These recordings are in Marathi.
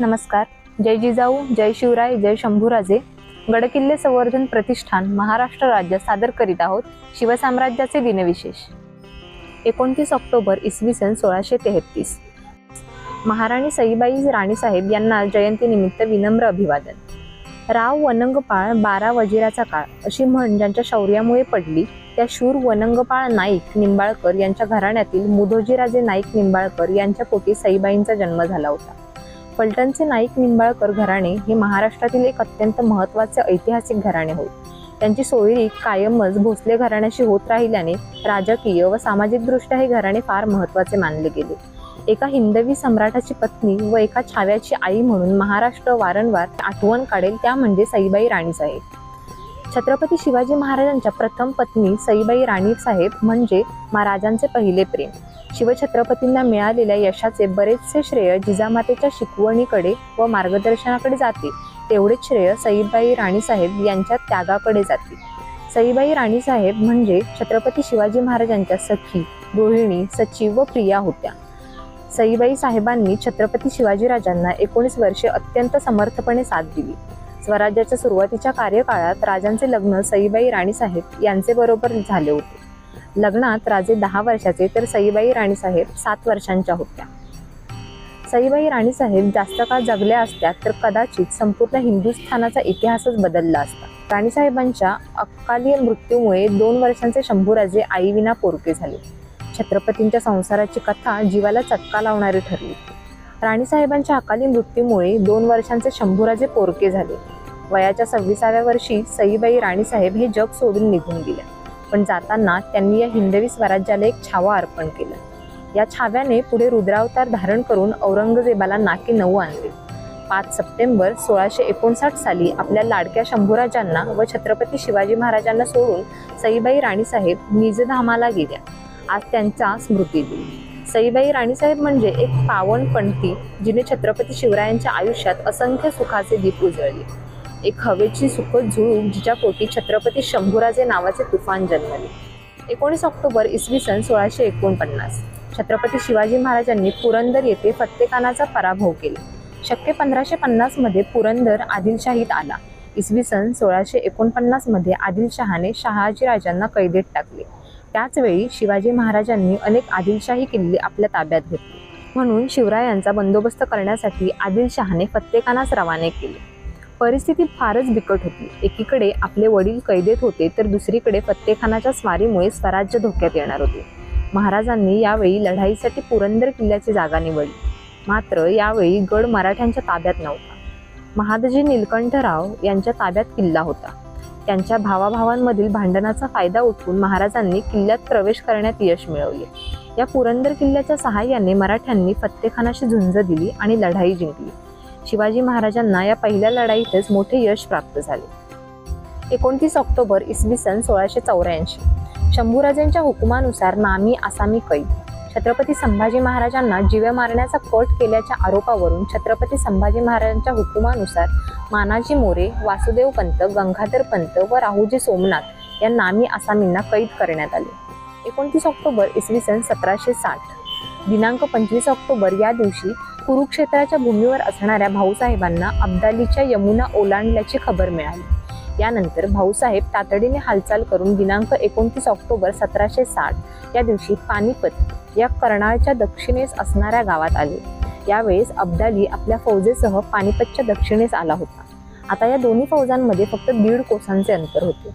नमस्कार. जय जिजाऊ जय शिवराय जय शंभूराजे. गडकिल्ले संवर्धन प्रतिष्ठान महाराष्ट्र राज्य सादर करीत आहोत शिवसाम्राज्याचे दिनविशेष. एकोणतीस ऑक्टोबर इसवी सन सोळाशे तेहतीस. महाराणी सईबाई राणीसाहेब यांना जयंतीनिमित्त विनम्र अभिवादन. राव वनंगपाळ बारा वजिराचा काळ अशी म्हण ज्यांच्या शौर्यामुळे पडली त्या शूर वनंगपाळ नाईक निंबाळकर यांच्या घराण्यातील मुधोजीराजे नाईक निंबाळकर यांच्या पोटी सईबाईंचा जन्म झाला होता. फलटणचे नाईक निंबाळकर घराणे हे महाराष्ट्रातील एक अत्यंत महत्त्वाचे ऐतिहासिक घराणे होय. त्यांची सोयरी कायमच भोसले घराण्याशी होत राहिल्याने राजकीय व सामाजिकदृष्ट्या हे घराणे फार महत्त्वाचे मानले गेले. एका हिंदवी सम्राटाची पत्नी व एका छाव्याची आई म्हणून महाराष्ट्र वारंवार आठवण काढेल त्या म्हणजे सईबाई राणी साहेब. छत्रपती शिवाजी महाराजांच्या प्रथम पत्नी सईबाई राणी साहेब म्हणजे महाराजांचे पहिले प्रेम. शिवछत्रपतींना मिळालेल्या यशाचे बरेचसे श्रेय जिजामातेच्या शिकवणीकडे व मार्गदर्शनाकडे जाते. तेवढेच श्रेय सईबाई राणीसाहेब यांच्या त्यागाकडे जाते. सईबाई राणीसाहेब म्हणजे छत्रपती शिवाजी महाराजांच्या सखी गृहिणी सचिव व प्रिया होत्या. सईबाई साहेबांनी छत्रपती शिवाजीराजांना एकोणीस वर्षे अत्यंत समर्थपणे साथ दिली. स्वराज्याच्या सुरुवातीच्या कार्यकाळात राजांचे लग्न सईबाई राणीसाहेब यांचे बरोबर झाले होते. लग्नात राजे दहा वर्षाचे तर सईबाई राणीसाहेब सात वर्षांच्या होत्या. सईबाई राणीसाहेब जास्त काळ जगल्या असत्या तर कदाचित संपूर्ण हिंदुस्थानाचा इतिहासच बदलला असता. राणीसाहेबांच्या अकाली मृत्यूमुळे दोन वर्षांचे शंभूराजे आईविना पोरके झाले. छत्रपतींच्या संसाराची कथा जीवाला चटका लावणारी ठरली. राणीसाहेबांच्या अकाली मृत्यूमुळे दोन वर्षांचे शंभूराजे पोरके झाले. वयाच्या सव्वीसाव्या वर्षी सईबाई राणीसाहेब हे जग सोडून निघून गेल्या. पण जाताना त्यांनी या हिंदवी स्वराज्याला एक छावा अर्पण केलं. या छाव्याने पुढे रुद्रावतार धारण करून औरंगजेबाला नाकी नऊ आणले. पाच सप्टेंबर सोळाशे एकोणसाठ साली आपल्या लाडक्या शंभूराजांना व छत्रपती शिवाजी महाराजांना सोडून सईबाई राणीसाहेब निजधामाला गेल्या. आज त्यांचा स्मृती दिन. सईबाई राणीसाहेब म्हणजे एक पावन पंथी जिने छत्रपती शिवरायांच्या आयुष्यात असंख्य सुखाचे दीप उजळले. एक हवेची सुखद झुळूक जिच्या पोटी छत्रपती शंभूराजे नावाचे तुफान जन्मले. एकोणीस ऑक्टोबर इसवी सन सोळाशे एकोणपन्नास. छत्रपती शिवाजी महाराजांनी पुरंदर येथे फत्तेखानाचा पराभव केला. शक्य पंधराशे पन्नासमध्ये पुरंदर आदिलशाहीत आला. इसवी सन सोळाशे एकोणपन्नासमध्ये आदिलशहाने शहाजीराजांना कैदेत टाकले. त्याचवेळी शिवाजी महाराजांनी अनेक आदिलशाही किल्ले आपल्या ताब्यात घेतले. म्हणून शिवरायांचा बंदोबस्त करण्यासाठी आदिलशहाने फत्तेखानास रवाने केले. परिस्थिती फारच बिकट होती. एकीकडे आपले वडील कैदेत होते तर दुसरीकडे फत्तेखानाच्या स्वारीमुळे स्वराज्य धोक्यात येणार होते. महाराजांनी यावेळी लढाईसाठी पुरंदर किल्ल्याची जागा निवडली. मात्र यावेळी गड मराठ्यांच्या ताब्यात नव्हता. महादजी निलकंठराव यांच्या ताब्यात किल्ला होता. त्यांच्या भावाभावांमधील भांडणाचा फायदा उठवून महाराजांनी किल्ल्यात प्रवेश करण्यात यश मिळवले. या पुरंदर किल्ल्याच्या सहाय्याने मराठ्यांनी फत्तेखानाशी झुंज दिली आणि लढाई जिंकली. शिवाजी महाराजांना या पहिल्या लढाईतच मोठे यश प्राप्त झाले. एकोणतीस ऑक्टोबर इसवी सन सोळाशे चौऱ्याऐंशी. शंभूराजांच्या हुकुमानुसार नामी आसामी कैद. छत्रपती संभाजी महाराजांना जीवे मारण्याचा कट केल्याच्या आरोपावरून छत्रपती संभाजी महाराजांच्या हुकुमानुसार मानाजी मोरे वासुदेव पंत गंगाधर पंत व राहुजी सोमनाथ या नामी आसामींना कैद करण्यात आले. एकोणतीस ऑक्टोबर इसवी सन सतराशे साठ. दिनांक पंचवीस ऑक्टोबर या दिवशी कुरुक्षेत्राच्या भूमीवर असणाऱ्या भाऊसाहेबांना अब्दालीच्या यमुना ओलांडल्याची खबर मिळाली. यानंतर भाऊसाहेब तातडीने हालचाल करून दिनांक एकोणतीस ऑक्टोबर सतराशे साठ या दिवशी पानिपत या कर्नाळच्या दक्षिणेस असणाऱ्या गावात आले. यावेळेस अब्दाली आपल्या फौजेसह पानिपतच्या दक्षिणेस आला होता. आता या दोन्ही फौजांमध्ये फक्त दीड कोसांचे अंतर होते.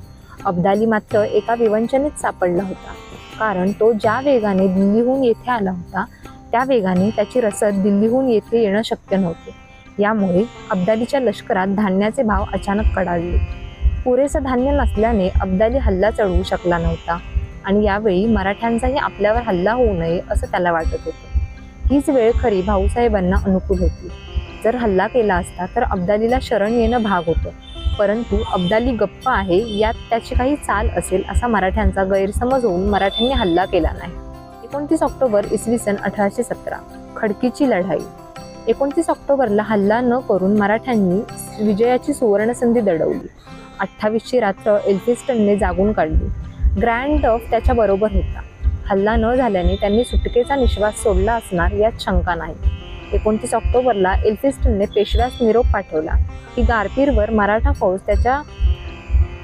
अब्दाली मात्र एका विवंचनेत सापडला होता. कारण तो ज्या वेगाने दिल्लीहून येथे आला होता त्या वेगाने त्याची रसद दिल्लीहून येथे येणं शक्य नव्हते. यामुळे अब्दालीच्या लष्करात धान्याचे भाव अचानक कडाडले. पुरेसं धान्य नसल्याने अब्दाली हल्ला चढवू शकला नव्हता आणि यावेळी मराठ्यांचाही आपल्यावर हल्ला होऊ नये असं त्याला वाटत होतं. हीच वेळ खरी भाऊसाहेबांना अनुकूल होती. जर हल्ला केला असता तर अब्दालीला शरण येणं भाग होतं. परंतु अब्दाली गप्प आहे यात त्याची काही चाल असेल असा मराठ्यांचा गैरसमज होऊन मराठ्यांनी हल्ला केला नाही. एकोणतीस ऑक्टोबर इसवी सन अठराशे सतरा खडकीची लढाई. एकोणतीस ऑक्टोबरला हल्ला न करून मराठ्यांनी विजयाची सुवर्णसंधी दडवली. अठ्ठावीसची रात्र एल्फिस्टनने जागून काढली. ग्रँड डफ त्याच्याबरोबर होता. हल्ला न झाल्याने त्यांनी सुटकेचा निश्वास सोडला असणार यात शंका नाही. एकोणतीस ऑक्टोबरला एल्फिस्टनने पेशव्यास निरोप पाठवला. की गारपीरवर मराठा फौज त्याच्या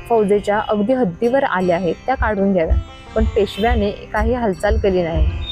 फौजेच्या अगदी हद्दीवर आल्या आहेत त्या काढून घ्याव्या पण पेशव्याने काही हालचाल केली नाही.